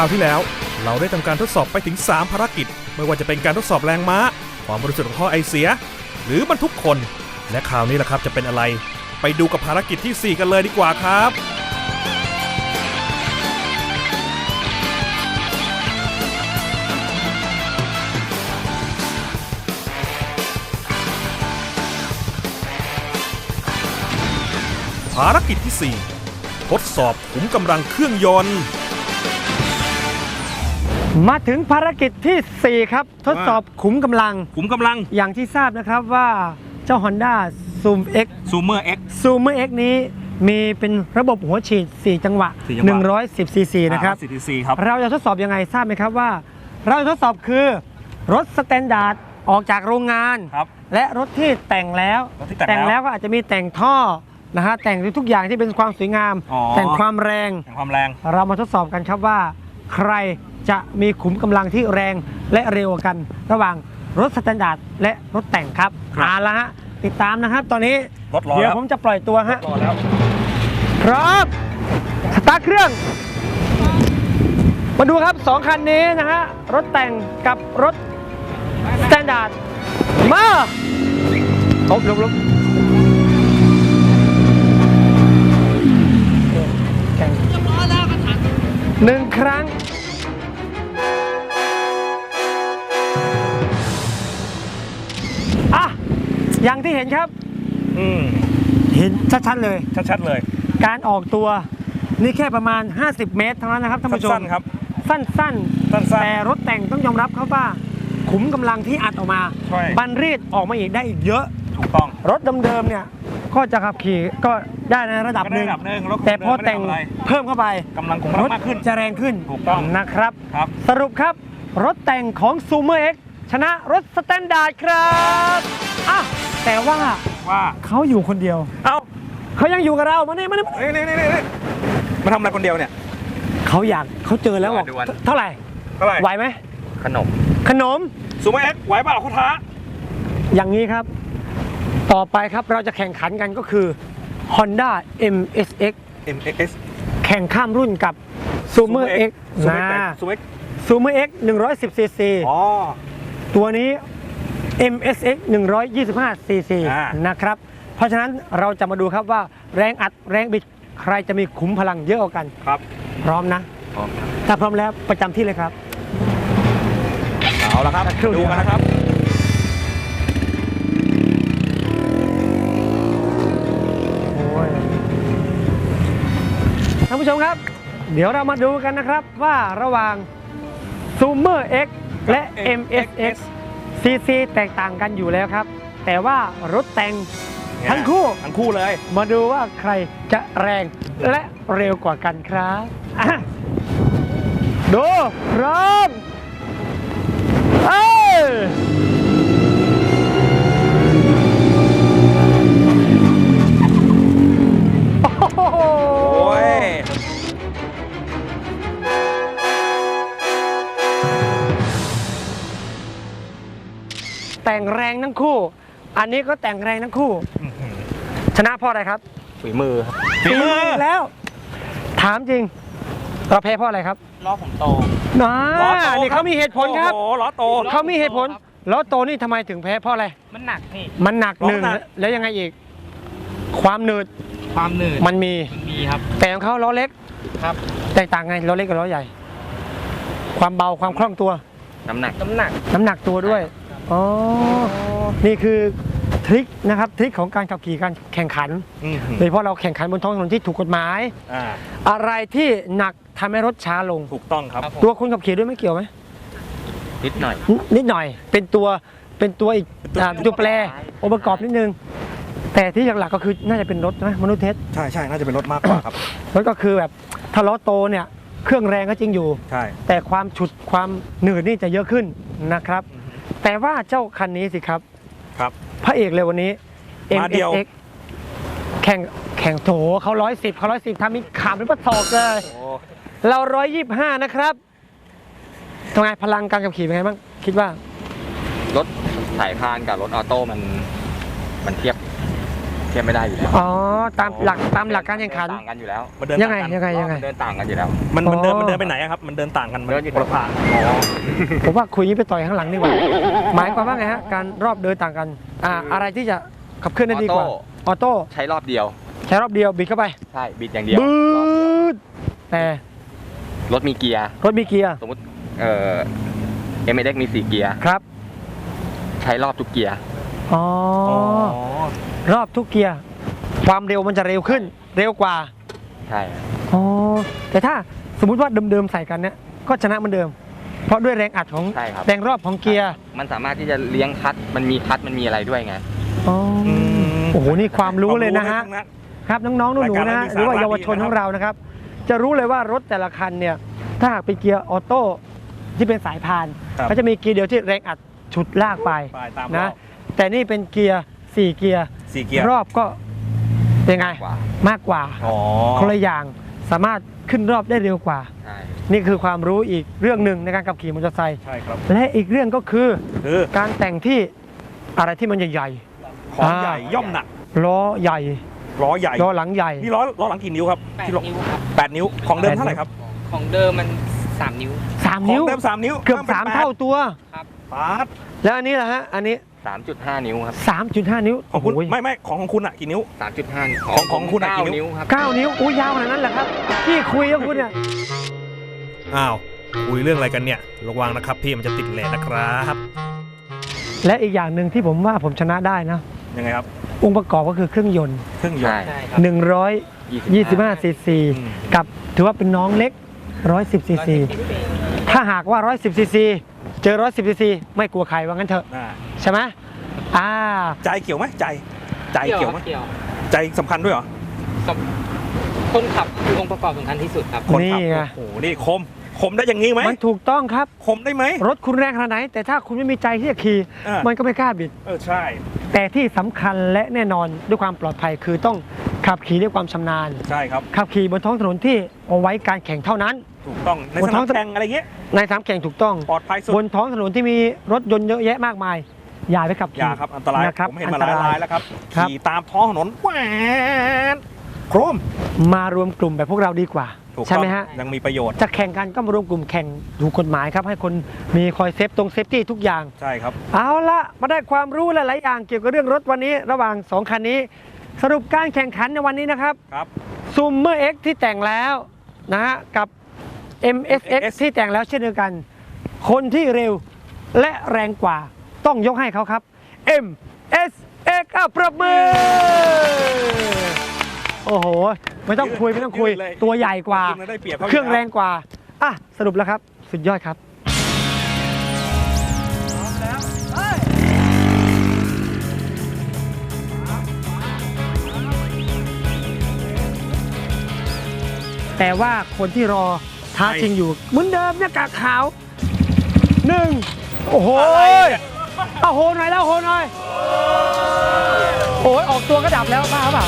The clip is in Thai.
ราวที่แล้ว เราได้ทำการทดสอบไปถึง 3 ภารกิจ ไม่ว่าจะเป็นการทดสอบแรงม้า ความบริสุทธิ์ของท่อไอเสีย หรือบรรทุกคน และคราวนี้ล่ะครับจะเป็นอะไร ไปดูกับภารกิจทีสี่4 กันเลยดีกว่าครับภารกิจที่ 4 ทดสอบขุมกำลังเครื่องยนต์ มาถึงภารกิจที่ 4 ครับ ทดสอบขุมกำลัง ขุมกำลังอย่างที่ทราบนะครับว่าเจ้า Honda Zoom X ซูเมอร์ X Zoomer X นี้มีเป็นระบบหัวฉีด 4 จังหวะสี่จังหวะ110 cc นะครับ CTC ครับ เราจะทดสอบยังไงทราบไหมครับว่า เราจะทดสอบคือรถสแตนดาร์ดออกจากโรงงานครับและรถที่แต่งแล้วรถที่แต่งแล้วก็อาจจะมีแต่งท่อนะฮะแต่งทุกอย่างที่เป็นความสวยงามอ๋อแต่งความแรงแห่งความแรง เรามาทดสอบกันครับว่า ใคร จะมีขุมกำลังที่แรงและเร็วกว่ากัน ระหว่างรถสแตนดาร์ดและรถแต่งครับครับเอาละฮะติดตามนะครับ ตอนนี้รถรอเดี๋ยวแล้วผมจะปล่อยตัวฮะรอแล้วพร้อมสตาร์ทเครื่อง มาดูครับสองคันนี้นะฮะรถแต่งกับรถสแตนดาร์ดมาลบลบลบแข่งหนึ่งครั้ง อย่างที่เห็นครับ อืมเห็นชัดๆเลย ชัดๆเลย การออกตัวนี่แค่ประมาณ 50 เมตรเท่านั้นนะครับท่านผู้ชมสั้นๆครับสั้นสั้นๆแต่รถแต่งต้องยอมรับครับว่าขุมกำลังที่อัดออกมาใช่บันรีดออกมาอีกได้อีกเยอะๆถูกต้องรถเดิมๆเนี่ยก็จะขับขี่ก็ได้ในระดับหนึ่งก็ได้ระดับหนึ่งรถแต่พอเดิมไม่ได้แต่งทำอะไรเพิ่มเข้าไปกำลังของมันมากขึ้นจะแรงขึ้นถูกต้องนะครับครับ สรุปครับ รถแต่งของ z o o m e r X ชนะรถสแตนดาร์ดครับอะ แต่ว่าว่าเขาอยู่คนเดียว เอ้าเขายังอยู่กับเรามานี่มานี่มานี่นี่นี่นี่นี่มาทำอะไรคนเดียวเนี่ย เขาอยากเขาเจอแล้วบอกด่วน เท่าไหร่เท่าไหร่ไหวไหมขนม ขนมซูเมอร์ X ไหวเปล่าคุณท้าอย่างนี้ครับ ต่อไปครับเราจะแข่งขันกันก็คือ Honda MSX MX แข่งข้ามรุ่นกับ Zoomer X ซูเมอนะ ร์ X ซูเมอร์ Zoomer X 110 cc อ๋อตัวนี้ MSX 125 cc อ่า นะครับ เพราะฉะนั้นเราจะมาดูครับว่าแรงอัดแรงบิดใครจะมีขุมพลังเยอะกว่ากัน ครับพร้อมนะ พร้อมครับถ้าพร้อมแล้วประจำที่เลยครับ เอาละครับ สักครู่เดีดูยวกันนะครับ โอ้ยท่านผู้ชมครับ เดี๋ยวเรามาดูกันนะครับว่าระหว่าง Zoomer X และ MSX CC แตกต่างกันอยู่แล้วครับ แต่ว่ารถแต่งทั้งคู่ ทั้งคู่เลย มาดูว่าใครจะแรงและเร็วกว่ากันครับอะดูพร้อมเอ้ แต่งแรงทั้งคู่ อันนี้ก็แต่งแรงทั้งคู่ ชนะเพราะอะไรครับฝีมือครับฝีมืออีกแล้ว ถามจริงเราแพ้เพราะอะไรครับล้อผมโตนะล้อโตนี่เขามีเหตุผลครับโอ้โหล้อโตเขามีเหตุผลล้อโตนี่ทำไมถึงแพ้เพราะอะไรมันหนักพี่มันหนักล้อหนึ่งหนักแล้วยังไงอีก ความหนืดความหนืดมันมีมันมีครับแต่ของเขาล้อเล็กครับ แตกต่างไงล้อเล็กกับล้อใหญ่ ความเบาความคล่องตัว น้ำหนักน้ำหนักน้ำหนักตัวด้วย อ๋อ นี่คือทริคนะครับทริคของการขับขี่การแข่งขันอืมโดยเฉพาะเราแข่งขันบนท้องถนนที่ถูกกฎหมาย อ่าอะไรที่หนักทำให้รถช้าลง ถูกต้องครับ ครับผม ตัวคนขับขี่ด้วยไม่เกี่ยวไหมนิดหน่อยนนิดหน่อย เป็นตัวเป็นตัวอีกอ่าตัวแปรองค์ประกอบนิดนึง แต่ที่หลักๆก็คือน่าจะเป็นรถนะมนุษย์เทสใช่ใช่น่าจะเป็นรถมากกว่าครับ รถก็คือแบบถ้าล้อโตเนี่ยเครื่องแรงก็จริงอยู่ ใช่ แต่ความฉุดความหนืดนี่จะเยอะขึ้นนะครับ แต่ว่าเจ้าคันนี้สิครับ ครับ พระเอกเลยวันนี้ มาเดียว MSX แข่งแข่งโถเขาร้อยสิบเขาร้อยสิบทำมีขามเป็นประศอกเลย โอ้เราร้อยยี่ห้านะครับทำไงพลังการขับขี่เป็นไงบ้าง คิดว่า รถสายพานกับรถออโต้มัน มันเทียบ เทียบไม่ได้อยู่แล้วอ๋อตามหลักตามหลักการแข่งขัน ต่างกันอยู่แล้วมันเดินยังไงต่างกันยังไงยังไงเดินต่างกันอยู่แล้วมันมันเดินอ๋อมันเดินไปไหนอะครับ มันเดินต่างกันมันเดินอยู่คนละทางผมว่าคุยนี้ไปต่อยข้างหลังดีกว่า หมายความว่าไงฮะ การรอบเดินต่างกัน อ่า อะไรที่จะขับเคลื่อนได้ดีกว่า ออโต้ ใช้รอบเดียว ใช้รอบเดียวบิดเข้าไป ใช่บิดอย่างเดียวบืรอบเดียวดแต่รถมีเกียร์รถมีเกียร์ สมมติเอ่อ m อ x มีสี่เกียร์ครับ ใช้รอบทุกเกียร์อ๋อ อ๋อ รอบทุกเกียร์ ความเร็วมันจะเร็วขึ้น เร็วกว่าใช่อ๋อแต่ถ้าสมมุติว่าเดิมๆใส่กันเนี่ยก็ชนะเหมือนเดิม เพราะด้วยแรงอัดของใช่ครับแรงรอบของเกียร์มันสามารถที่จะเลี้ยงคัดมันมีคัดมันมีอะไรด้วยไง อ๋ออมโอ้โหนี่ความรู้เลยนะฮะความรู้ทั้งครับน้องๆหนูๆนะฮะรายการหรือว่ามีสาระเยาวชนดีนะครับของเรานะครับ จะรู้เลยว่ารถแต่ละคันเนี่ย ถ้าหากเป็นเกียร์ออโต้ที่เป็นสายพานครับก็จะมีเกียร์เดียวที่แรงอัดฉุดลากไปไปตามรนะอบแต่นี่เป็นเกียร์สี่เกียร์ สี่เกียร์รอบก็เป็นไงกว่ามากกว่าอ๋อคนละอย่างสามารถขึ้นรอบได้เร็วกว่าใช่นี่คือความรู้อีกเรื่องหนึ่งในการขับขี่มอเตอร์ไซค์ใช่ครับและอีกเรื่องก็คือคือการแต่งที่อะไรที่มันใหญ่ของใหญ่ย่อมหนักๆล้อใหญ่ล้อใหญ่ล้อหลังใหญ่นี่ล้อล้อหลังกี่นิ้วครับแปดที่ล้อนิ้วครับแปดนิ้วของเดิมแปดเท่าไหร่ครับ ของเดิมมันสามนิ้วสามของนิ้วเดิมสามนิ้วเกือบพิ่ป็นสามแปดเท่าตัวปาดแล้วอันนี้ล่ะฮะอันนี้ 3.5 นิ้วครับ 3.5 นิ้วของคุณโอ้โหไม่ไม่ของของคุณอะกี่นิ้ว 3.5 ของของคุณอะกี่เก้านิ้วนิ้ว ครับ 9 นิ้วอุ้ยยาวขนาดนั้นเหรอครับที่คุยกับคุณเนี่ยอ้าวคุยเรื่องอะไรกันเนี่ยระวังนะครับพี่มันจะติดเลนนะครับ และอีกอย่างหนึ่งที่ผมว่าผมชนะได้นะยังไงครับ องค์ประกอบก็คือเครื่องยนต์เครื่องยนใช่ต์ใช่ครับ125ซีซีอืมกับถือว่าเป็นน้องเล็ก110ซีซีถ้าหากว่า110ซีซี เจอ110ซีซีไม่กลัวใครว่างั้นเถอะอ่าใช่ไหมอ่า ใจเกี่ยวไหมใจ ใจเกี่ยวไหมเกี่ยวใจสำคัญด้วยเหรอกับคนขับคือองค์ประกอบสำคัญที่สุดครับ คนขับนี่ไง โอ้โหนี่คม คมได้อย่างงี้ไหมมันถูกต้องครับ คมได้ไหม รถคุณแรงขนาดไหน แต่ถ้าคุณไม่มีใจที่จะขี่อ่ามันก็ไม่กล้าบิด เออใช่ แต่ที่สำคัญและแน่นอนด้วยความปลอดภัยคือต้องขับขี่ด้วยความชำนาญ ใช่ครับ ขับขี่บนท้องถนนที่เอาไว้การแข่งเท่านั้น ถูกต้องในบนสท้นาองมแข่งอะไรเงี้ยในสนามแข่งถูกต้อง ปลอดภัยสุดบนท้องถนนที่มีรถยนต์เยอะแยะมากมาย อย่าไปขับอขี่ย่าครับอันตรายนะครับผมเห็นมาหลายรายแล้วครับครับขี่ตามท้องถนนแหวนโครมมารวมกลุ่มแบบพวกเราดีกว่า ถูกใช่ต้องไหมฮะ ยังมีประโยชน์จะแข่งกันก็มารวมกลุ่มแข่งถูกกฎหมายครับ ให้คนมีคอยเซฟตรงเซฟตี้ทุกอย่าง ใช่ครับ เอาละมาได้ความรู้หลายๆอย่างเกี่ยวกับเรื่องรถวันนี้ ระหว่าง 2 คันนี้ สรุปการแข่งขันในวันนี้นะครับครับ ซูมเมอร์ X ที่แต่งแล้วนะฮะกับ MSX ที่แต่งแล้วเช่นเดียวกัน คนที่เร็วและแรงกว่าต้องยกให้เขาครับ MSX อะประมือ โอ้โห ไม่ต้องคุยไม่ต้องคุยยืดเลยตัวใหญ่กว่าจริงๆแล้วได้เปรียบเขาเครื่องยู่แรแล้วงกว่า อะ สรุปแล้วครับ สุดยอดครับแต่ว่าคนที่รอ ท้าชิงอยู่เหมือนเดิมเนี่ยกากขาวหนึ่งโอ้โหอะไรเนี่ยเอาโหหน่อยแล้วโหหน่อยโอ้ยออกตัวก็ดับแล้วบ้าเปล่า